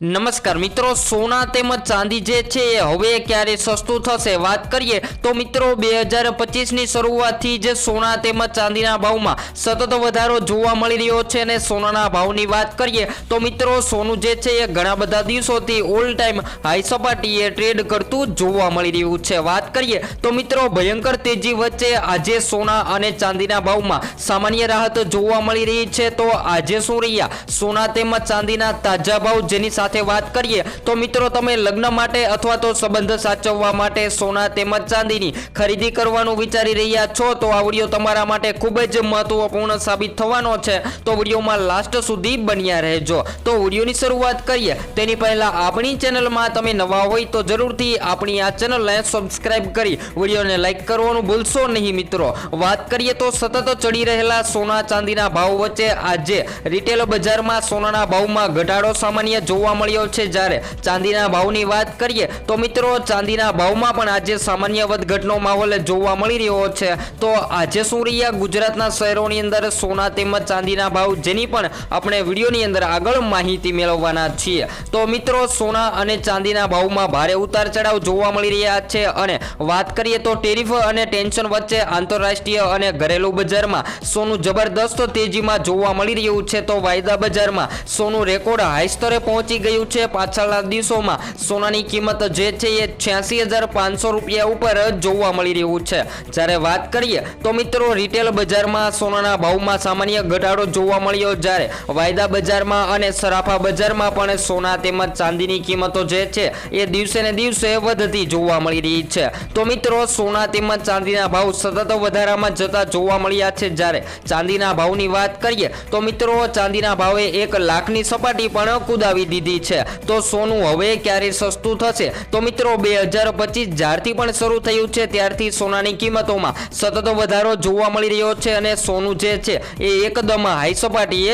નમસ્કાર મિત્રો, સોના તેમજ ચાંદી જે છે એ હવે ક્યારે સસ્તું થશે? વાત કરીએ તો મિત્રો, બે હજાર પચીસની શરૂઆતથી જ સોના તેમજ ચાંદીના ભાવમાં સતત વધારો જોવા મળી રહ્યો છે અને સોનાના ભાવની વાત કરીએ તો મિત્રો, સોનું જે છે એ ઘણા બધા દિવસોથી ઓલ ટાઈમ હાઈ સપાટીએ ટ્રેડ કરતું જોવા મળી રહ્યું છે. વાત કરીએ તો મિત્રો, ભયંકર તેજી વચ્ચે આજે સોના અને ચાંદીના ભાવમાં સામાન્ય રાહત જોવા મળી રહી છે. તો આજે શું રહ્યા? સોના તેમજ ચાંદીના તાજા ભાવ જેની સાથે વાત કરીએ તો મિત્રો તમે લગ્ન માટે અથવા તો સંબંધ સાચવવા માટે સોના તેમજ ચાંદીની ખરીદી કરવાનું વિચારી રહ્યા છો, તો આ વીડિયો તમારા માટે ખૂબ જ મહત્વપૂર્ણ સાબિત થવાનો છે. તો વિડીયોમાં લાસ્ટ સુધી બન્યા રહેજો. તો વિડીયોની શરૂઆત કરીએ. તેની પહેલા આપણી ચેનલમાં તમે નવા હોય તો જરૂરથી આપણી આ ચેનલને સબસ્ક્રાઇબ કરી વિડીયોને લાઈક કરવાનું ભૂલશો નહીં મિત્રો. વાત કરીએ તો સતત ચડી રહેલા સોના ચાંદીના ભાવ વચ્ચે આજે રિટેલ બજારમાં સોનાના ભાવમાં ઘટાડો સામાન્ય જોવા મળ્યો છે. જ્યારે ચાંદીના ભાવની વાત કરીએ તો મિત્રો, ચાંદીના ભાવમાં પણ આજે સામાન્ય વધઘટનો માહોલ જોવા મળી રહ્યો છે. તો આજે શું રહ્યા ગુજરાતના શહેરોની અંદર સોના તેમજ ચાંદીના ભાવ જેની પણ આપણે વિડીયોની અંદર આગળ માહિતી મેળવવાના છીએ. તો મિત્રો, સોના અને ચાંદીના ભાવમાં ભારે ઉતાર ચઢાવ જોવા મળી રહ્યા છે અને વાત કરીએ તો ટેરિફ અને ટેન્શન વચ્ચે આંતરરાષ્ટ્રીય અને ઘરેલું બજારમાં સોનું જબરદસ્ત તેજીમાં જોવા મળી રહ્યું છે. તો વાયદા બજારમાં સોનું રેકોર્ડ હાઈ સ્તરે પહોંચી ગયું છે પાછળના દિવસોમાં. સોનાની કિંમત જે છે એ છ્યાસી હજાર પાંચસો રૂપિયા ઉપર જોવા મળી રહ્યું છે. જ્યારે વાત કરીએ તો મિત્રો રિટેલ બજારમાં સોનાના ભાવમાં સામાન્ય ઘટાડો જોવા મળ્યો. જ્યારે વાયદા બજારમાં અને સરાફા બજારમાં પણ સોના તેમજ ચાંદીની કિંમતો જે છે એ દિવસે ને દિવસે વધતી જોવા મળી રહી છે. તો મિત્રો, સોના તેમજ ચાંદીના ભાવ સતત વધારામાં જતા જોવા મળ્યા છે. જ્યારે ચાંદીના ભાવની વાત કરીએ તો મિત્રો, ચાંદીના ભાવે એક લાખની સપાટી પણ કુદાવી દીધી છે. તો સોનું હવે ક્યારે સસ્તું થશે? તો મિત્રો, બે હજાર પચીસ જ્યારથી પણ શરૂ થયું છે, ત્યારથી સોનાની કિંમતોમાં સતત વધારો જોવા મળી રહ્યો છે અને સોનું જે છે, એ એકદમ હાઈ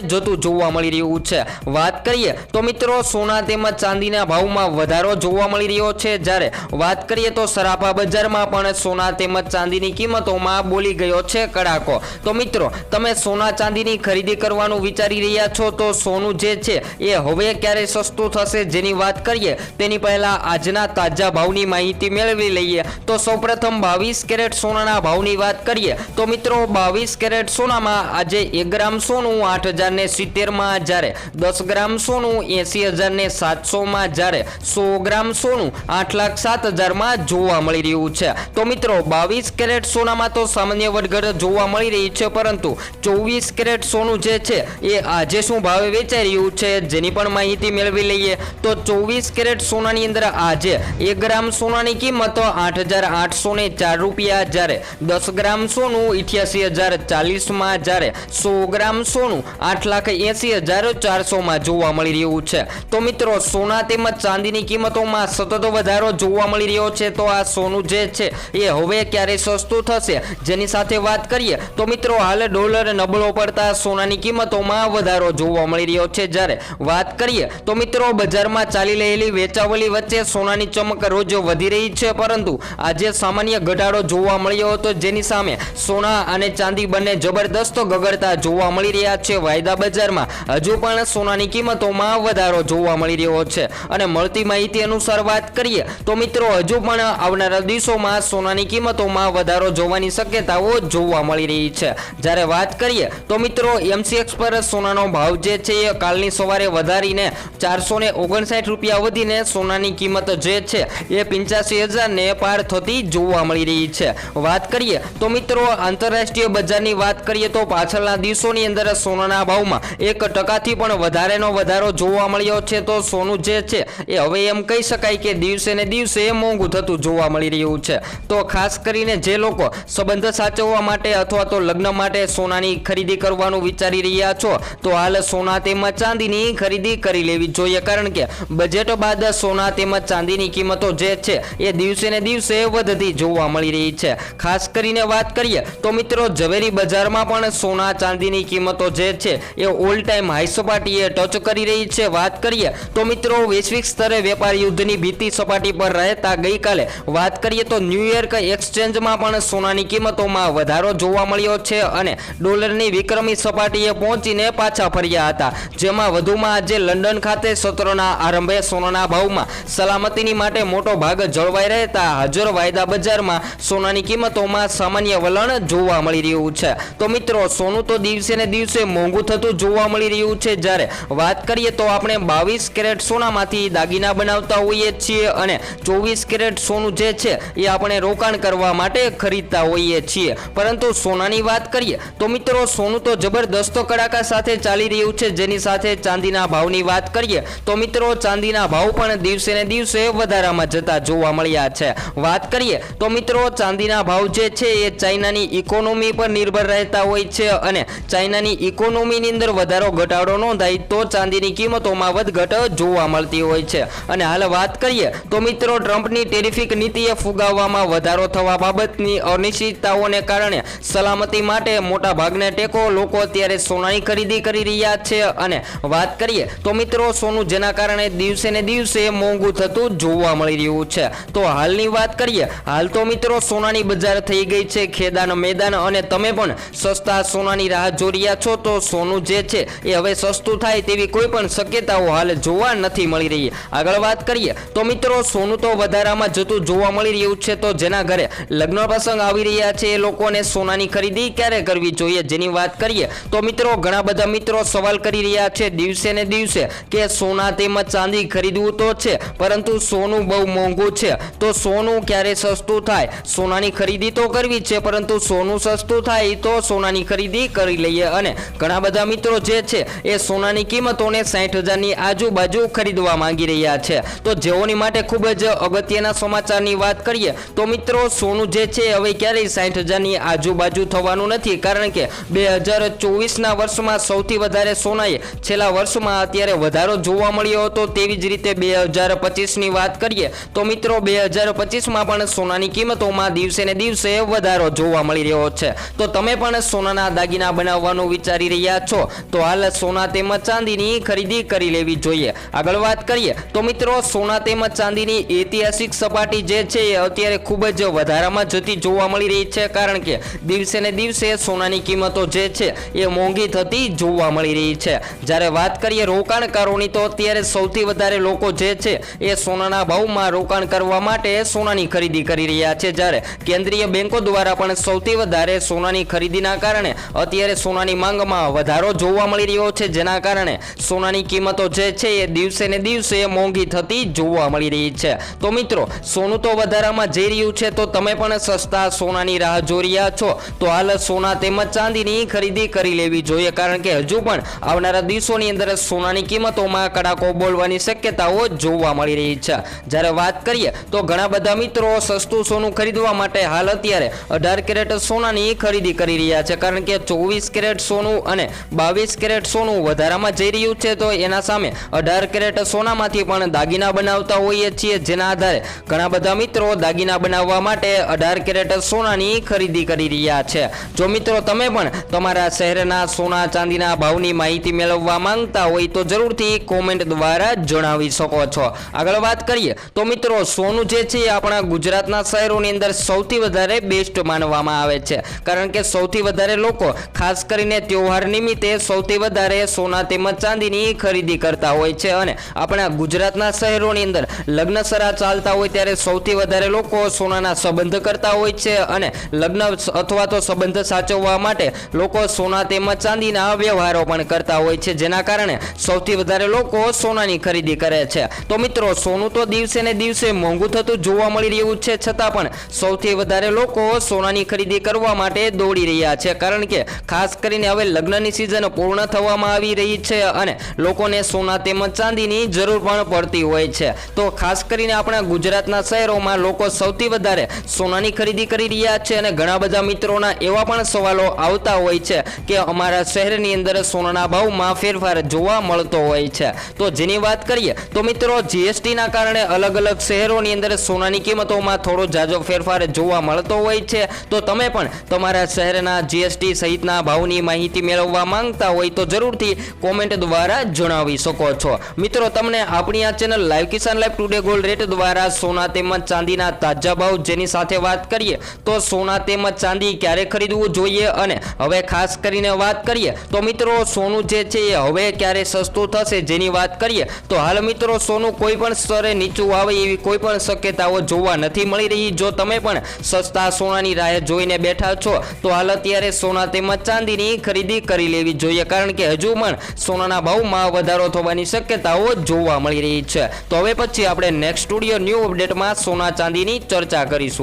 જતું જોવા મળી રહ્યું છે. વાત કરીએ તો મિત્રો, સોના તેમજ ચાંદીના ભાવમાં વધારો જોવા મળી રહ્યો છે. જ્યારે વાત કરીએ તો સરાફા બજારમાં પણ સોના તેમજ ચાંદીની કિંમતોમાં બોલી ગયો છે કડાકો. તો મિત્રો, તમે સોના ચાંદીની ખરીદી કરવાનું વિચારી રહ્યા છો, તો સોનું જે છે, એ હવે ક્યારે સસ્તું થશે જેની વાત કરીએ, તેની પહેલા આજના તાજા ભાવની માહિતી મેળવી લઈએ. તો સૌપ્રથમ બાવીસ કેરેટ સોનાના ભાવની વાત કરીએ, તો મિત્રો બાવીસ કેરેટ સોનામાં આજે એક ગ્રામ સોનું આઠ હજારને સિત્તેરમાં જ્યારે, દસ ગ્રામ સોનું એસી હજારને સાતસોમાં જ્યારે, સો ગ્રામ સોનું આઠ લાખ સાત હજારમાં જોવા મળી રહ્યું છે. તો મિત્રો બાવીસ કેરેટ સોનામાં તો સામાન્ય વધઘટ જોવા મળી રહી છે, પરંતુ ચોવીસ કેરેટ સોનું જે છે, એ આજે શું ભાવે વેચાઈ રહ્યું છે, જેની પણ માહિતી મેળવી લઈએ તો ચોવીસ કેરેટ સોનાની અંદર આજે એક ગ્રામ સોનાની કિંમત આઠ હજાર આઠસો ને ચાર રૂપિયા જ્યારે દસ ગ્રામ સોનું ઇઠ્યાસી હજાર ચાલીસમાં જ્યારે સો ગ્રામ સોનું આઠ લાખ એંસી હજાર ચારસોમાં જોવા મળી રહ્યું છે. તો મિત્રો, સોના તેમજ ચાંદીની કિંમતોમાં સતત વધારો જોવા મળી રહ્યો છે. તો આ સોનું જે છે એ હવે ક્યારે સસ્તું થશે જેની સાથે વાત કરીએ તો મિત્રો, હાલ ડોલર નબળો પડતા સોનાની કિંમતોમાં વધારો જોવા મળી રહ્યો છે. જ્યારે વાત કરીએ તો મિત્રો, બજારમાં ચાલી રહેલી વેચાવલી વચ્ચે સોનાની ચમક રોજ વધી રહી છે, પરંતુ આજે સામાન્ય ઘટાડો જોવા મળ્યો હતો. જેની સામે સોના અને ચાંદી બંને જબરદસ્ત ગગડતા જોવા મળી રહ્યા છે. વાયદા બજારમાં હજુ પણ સોનાની કિંમતોમાં વધારો જોવા મળી રહ્યો છે. અને મળતી માહિતી અનુસાર વાત કરીએ, તો મિત્રો, હજુ પણ આવનારા દિવસોમાં સોનાની કિંમતોમાં વધારો જોવાની શક્યતાઓ જોવા મળી રહી છે. જ્યારે વાત કરીએ, તો મિત્રો એમસીએક્સ પર સોનાનો ભાવ જે છે એ કાલની સવારે વધારીને ચારસો ને ઓગણસાઠ રૂપિયા વધીને સોનાની કિંમત જે છે એ પંચ્યાસી હજારને પાર થતી જોવા મળી રહી છે. વાત કરીએ તો મિત્રો આંતરરાષ્ટ્રીય બજારની વાત કરીએ તો પાછળના દિવસોની અંદર સોનાના ભાવમાં એક ટકાથી પણ વધારેનો વધારો જોવા મળ્યો છે. તો સોનું જે છે એ હવે એમ કહી શકાય કે દિવસે ને દિવસે મોંઘું થતું જોવા મળી રહ્યું છે. તો ખાસ કરીને જે લોકો સંબંધ સાચવવા માટે અથવા તો લગ્ન માટે સોનાની ખરીદી કરવાનું વિચારી રહ્યા છો, તો હાલ સોના તેમજ ચાંદીની ખરીદી કરી લેવી જોઈએ. કારણ કે બજેટ બાદ સોના તેમજ ચાંદીની કિંમતો જે છે, એ દિવસે ને દિવસે વધતી જોવા મળી રહી છે. ખાસ કરીને વાત કરીએ તો મિત્રો, ઝવેરી બજારમાં પણ સોના, ચાંદીની કિંમતો જે છે, એ ઓલ ટાઈમ હાઈ સપાટીએ ટચ કરી રહી છે. વાત કરીએ તો મિત્રો, વૈશ્વિક સ્તરે વેપાર યુદ્ધની ભીતિ સપાટી પર રહેતા ગઈકાલે વાત કરીએ તો ન્યુયોર્ક એક્સચેન્જમાં પણ સોનાની કિંમતોમાં વધારો જોવા મળ્યો છે અને ડોલરની વિક્રમી સપાટીએ પહોંચીને પાછા ફર્યા હતા. જેમાં વધુમાં આજે લંડન ખાતે સાથે સત્રના આરંભે સોનાના ભાવમાં સલામતીની માટે મોટો ભાગ જળવાઈ રહેતા હાજર વાયદા બજારમાં સોનાની કિંમતોમાં સામાન્ય વલણ જોવા મળી રહ્યું છે. તો મિત્રો, સોનું તો દિવસે ને દિવસે મોંઘું થતું જોવા મળી રહ્યું છે. જ્યારે વાત કરીએ તો આપણે બાવીસ કેરેટ સોનામાંથી દાગીના બનાવતા હોઈએ છીએ અને ચોવીસ કેરેટ સોનું જે છે એ આપણે રોકાણ કરવા માટે ખરીદતા હોઈએ છીએ. પરંતુ સોનાની વાત કરીએ તો મિત્રો, સોનું તો જબરદસ્ત કડાકા સાથે ચાલી રહ્યું છે. જેની સાથે ચાંદીના ભાવની વાત કરીએ તો મિત્રો, ચાંદીના ભાવ પણ દિવસે ને દિવસે વધારામાં જતા જોવા મળ્યા છે. વાત કરીએ, તો મિત્રો, ચાંદીના ભાવ જે છે એ ચાઇનાની ઇકોનોમી પર નિર્ભર રહેતા હોય છે અને ચાઇનાની ઇકોનોમીની અંદર વધારો ઘટાડો નોંધાય તો ચાંદીની કિંમતોમાં વધઘટ જોવા મળતી હોય છે. અને હાલ વાત કરીએ, તો મિત્રો, ટ્રમ્પની ટેરિફિક નીતિએ ફુગાવવામાં વધારો થવા બાબતની અનિશ્ચિતતાઓને કારણે સલામતી માટે મોટા ભાગને ટેકો લોકો અત્યારે સોનાની ખરીદી કરી રહ્યા છે. અને વાત કરીએ, તો મિત્રો, સોનું જેના કારણે દિવસે ને દિવસે મોંઘું થતું જોવા મળી રહ્યું છે. તો હાલની વાત કરીએ, હાલ તો મિત્રો સોનાની બજાર થઈ ગઈ છે, ખેદાન મેદાન અને તમે પણ સસ્તા સોનાની રાહ જોઈ રહ્યા છો, તો સોનું જે છે એ હવે સસ્તું થાય તેવી કોઈ પણ શક્યતાઓ હાલ જોવા નથી મળી રહી. આગળ વાત કરીએ, તો મિત્રો સોનું તો વધારામાં જતું જોવા મળી રહ્યું છે, તો જેના ઘરે લગ્ન પ્રસંગ આવી રહ્યા છે, એ લોકોને સોનાની ખરીદી ક્યારે કરવી જોઈએ જેની વાત કરીએ, તો મિત્રો ઘણા બધા મિત્રો સવાલ કરી રહ્યા છે, દિવસે ને દિવસે કે સોના તેમજ ચાંદી ખરીદવું તો છે, પરંતુ સોનું બહુ મોંઘું છે. તો સોનું ક્યારે સસ્તું થાય? સોનાની ખરીદી તો કરવી છે, પરંતુ સોનું સસ્તું થાય તો સોનાની ખરીદી કરી લઈએ. અને ઘણા બધા મિત્રો જે છે, એ સોનાની કિંમતોને સાઠ હજારની આજુબાજુ ખરીદવા માંગી રહ્યા છે. તો જેઓની માટે ખૂબ જ અગત્યના સમાચારની વાત કરીએ, તો મિત્રો સોનું જે છે, હવે ક્યારેય સાઠ હજારની આજુબાજુ થવાનું નથી, કારણ કે બે હજાર ચોવીસના વર્ષમાં સૌથી વધારે સોનાએ છેલ્લા વર્ષમાં અત્યારે વધારો જોવા મળ્યો હતો તેવી જ રીતે બે હજાર પચીસની વાત કરીએ, તો મિત્રો બે હજાર પચીસમાં પણ સોનાની કિંમતોમાં દિવસે ને દિવસે વધારો જોવા મળી રહ્યો છે. તો તમે પણ સોનાના દાગીના બનાવવાનું વિચારી રહ્યા છો, તો હાલ સોના તેમજ ચાંદીની ખરીદી કરી લેવી જોઈએ. આગળ વાત કરીએ, તો મિત્રો સોના તેમજ ચાંદીની ઐતિહાસિક સપાટી જે છે એ અત્યારે ખૂબ જ વધારામાં જતી જોવા મળી રહી છે, કારણ કે દિવસે ને દિવસે સોનાની કિંમતો જે છે એ મોંઘી થતી જોવા મળી રહી છે. જ્યારે વાત કરીએ રોકાણકારોની, તો અત્યારે સૌથી વધારે લોકો જે છે એ સોનાના ભાવમાં રોકાણ કરવા માટે સોનાની ખરીદી કરી રહ્યા છે. જ્યારે કેન્દ્રીય બેંકો દ્વારા પણ સૌથી વધારે સોનાની ખરીદીના કારણે અત્યારે સોનાની માંગમાં વધારો જોવા મળી રહ્યો છે. જેના કારણે સોનાની કિંમતો જે છે એ દિવસે ને દિવસે મોંઘી થતી જોવા મળી રહી છે. તો મિત્રો, સોનું તો વધારામાં જઈ રહ્યું છે, તો તમે પણ સસ્તા સોનાની રાહ જોઈ રહ્યા છો. તો હાલ સોના તેમજ ચાંદીની ખરીદી કરી લેવી જોઈએ, કારણ કે હજુ પણ આવનારા દિવસોની અંદર સોનાની કિંમતોમાં કડાકો બોલવાની શક્યતાઓ જોવા મળી રહી છે. જ્યારે વાત કરીએ તો ઘણા બધા મિત્રો સસ્તું સોનું ખરીદવા માટે હાલ અત્યારે અઢાર કેરેટ સોનાની ખરીદી કરી રહ્યા છે. કારણ કે ચોવીસ કેરેટ સોનું અને બાવીસ કેરેટ સોનું વધારામાં જઈ રહ્યું છે, તો એના સામે અઢાર કેરેટ સોનામાંથી પણ દાગીના બનાવતા હોઈએ છીએ. જેના આધારે ઘણા બધા મિત્રો દાગીના બનાવવા માટે અઢાર કેરેટ સોનાની ખરીદી કરી રહ્યા છે. જો મિત્રો તમે પણ તમારા શહેરના સોના ચાંદીના ભાવની માહિતી મેળવવા માંગતા હોય તો જરૂરથી કોમેન્ટ દ્વારા જણાવી શકો છો. આગળ વાત કરીએ, તો મિત્રો સોનું જે છે એ આપણા ગુજરાતના શહેરોની અંદર સૌથી વધારે બેસ્ટ માનવામાં આવે છે. કારણ કે સૌથી વધારે લોકો, ખાસ કરીને તહેવાર નિમિત્તે સૌથી વધારે સોના તેમજ ચાંદીની ખરીદી કરતા હોય છે અને આપણા ગુજરાતના શહેરોની અંદર લગ્ન સરા ચાલતા હોય ત્યારે સૌથી વધારે લોકો સોનાના સંબંધ કરતા હોય છે અને લગ્ન અથવા તો સંબંધ સાચવવા માટે લોકો સોના તેમજ ચાંદીના વ્યવહારો પણ કરતા હોય છે. જેના કારણે સૌથી વધારે લોકો સોનાની ખરીદી કરે છે. તો મિત્રો, સોનું તો દિવસે ને દિવસે મોંઘું થતું જોવા મળી રહ્યું છે, છતાં પણ સૌથી વધારે લોકો સોનાની ખરીદી કરવા માટે દોડી રહ્યા છે. કારણ કે ખાસ કરીને હવે લગ્નની સિઝન પૂર્ણ થવામાં આવી રહી છે અને લોકોને સોના તેમજ ચાંદીની જરૂર પણ પડતી હોય છે. તો ખાસ કરીને આપણા ગુજરાતના શહેરોમાં લોકો સૌથી વધારે સોનાની ખરીદી કરી રહ્યા છે અને ઘણા બધા મિત્રોના એવા પણ સવાલો આવતા હોય છે કે અમારા શહેરની અંદર સોનાના ભાવમાં ફેરફાર જોવા મળતો હોય છે. તો જેની વાત કરીએ, તો મિત્રો જીએસટીના કારણે અલગ અલગ શહેરોની અંદર સોનાની કિંમતોમાં થોડો જાજો ફેરફાર જોવા મળતો હોય છે. તો તમે પણ તમારા શહેરના જીએસટી સહિતના ભાવની માહિતી મેળવવા માંગતા હોય તો જરૂરથી કોમેન્ટ દ્વારા જણાવી શકો છો. મિત્રો, તમને આપણી આ channel live Kisan live today gold rate દ્વારા સોના તેમજ ચાંદીના તાજા ભાવ જેની સાથે વાત કરીએ, તો સોના તેમજ ચાંદી ક્યારે ખરીદવું જોઈએ અને હવે ખાસ કરીને વાત કરીએ, તો મિત્રો સોનું જે છે એ હવે ક્યારે સસ્તું થશે જેની જેની વાત કરીએ, તો હાલ મિત્રો સોનું કોઈ પણ સ્તરે નીચું આવે એવી કોઈ પણ શક્યતાઓ જોવા નથી મળી રહી. જો તમે પણ સસ્તા સોનાની રાહ જોઈને બેઠા છો, તો હાલ અત્યારે સોના તેમજ ચાંદીની ખરીદી કરી લેવી જોઈએ. કારણ કે હજુ પણ સોનાના ભાવમાં વધારો થવાની શક્યતાઓ જોવા મળી રહી છે. તો હવે પછી આપણે નેક્સ્ટ સ્ટુડિયો ન્યૂ અપડેટમાં સોના ચાંદીની ચર્ચા કરીશું.